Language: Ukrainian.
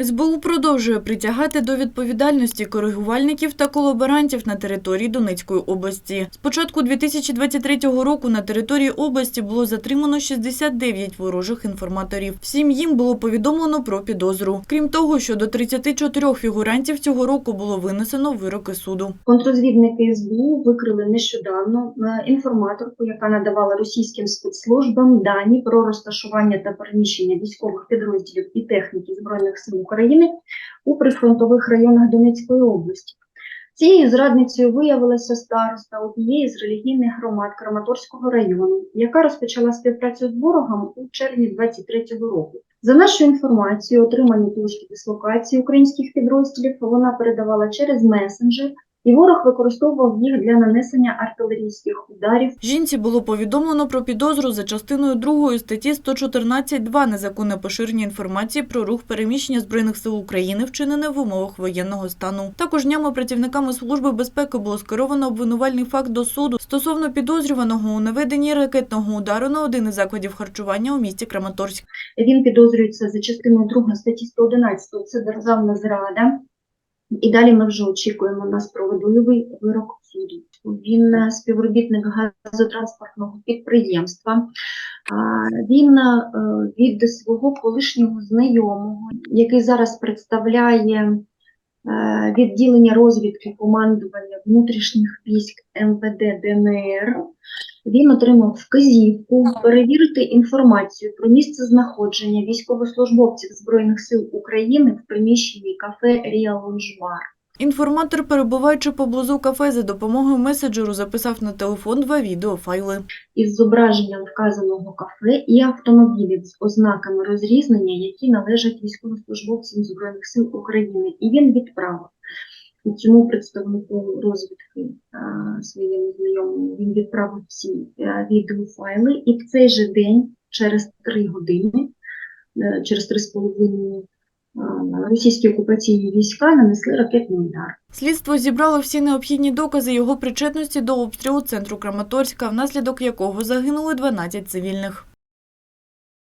СБУ продовжує притягати до відповідальності коригувальників та колаборантів на території Донецької області. З початку 2023 року на території області було затримано 69 ворожих інформаторів. Всім їм було повідомлено про підозру. Крім того, що до 34 фігурантів цього року було винесено вироки суду. Контрозвідники СБУ викрили нещодавно е, інформаторку, яка надавала російським спецслужбам дані про розташування та переміщення військових підрозділів і техніки збройних сил України у прифронтових районах Донецької області. Цією зрадницею виявилася староста однієї з релігійних громад Краматорського району, яка розпочала співпрацю з ворогом у червні 23-го року. За нашою інформацією, отримані точки дислокації українських підрозділів вона передавала через месенджер, і ворог використовував їх для нанесення артилерійських ударів Жінці було повідомлено про підозру за частиною 2 статті 114.2 незаконне поширення інформації про рух переміщення збройних сил України, вчинене в умовах воєнного стану. Також днями працівниками служби безпеки було скеровано обвинувальний факт до суду стосовно підозрюваного у наведенні ракетного удару на один із закладів харчування у місті Краматорськ. Він підозрюється за частиною 2 статті 111, це державна зрада. І далі ми вже очікуємо на справедливий вирок суду. Він е, співробітник газотранспортного підприємства. Він е, від свого колишнього знайомого, який зараз представляє відділення розвідки командування внутрішніх військ МВД ДНР, він отримав вказівку перевірити інформацію про місце знаходження військовослужбовців Збройних сил України в приміщенні кафе Ріа Лонжбар. Інформатор, перебуваючи поблизу кафе, за допомогою меседжеру записав на телефон два відеофайли. із зображенням вказаного кафе і автомобілів з ознаками розрізнення, які належать військовослужбовцям Збройних сил України. І він відправив цьому представнику розвідки своєму знайомому. Він відправив ці е, відеофайли, і в цей же день, через три години, е, через три з половиною, а, російські окупаційні війська нанесли ракетний удар. Слідство зібрало всі необхідні докази його причетності до обстрілу центру Краматорська, внаслідок якого загинули 12 цивільних.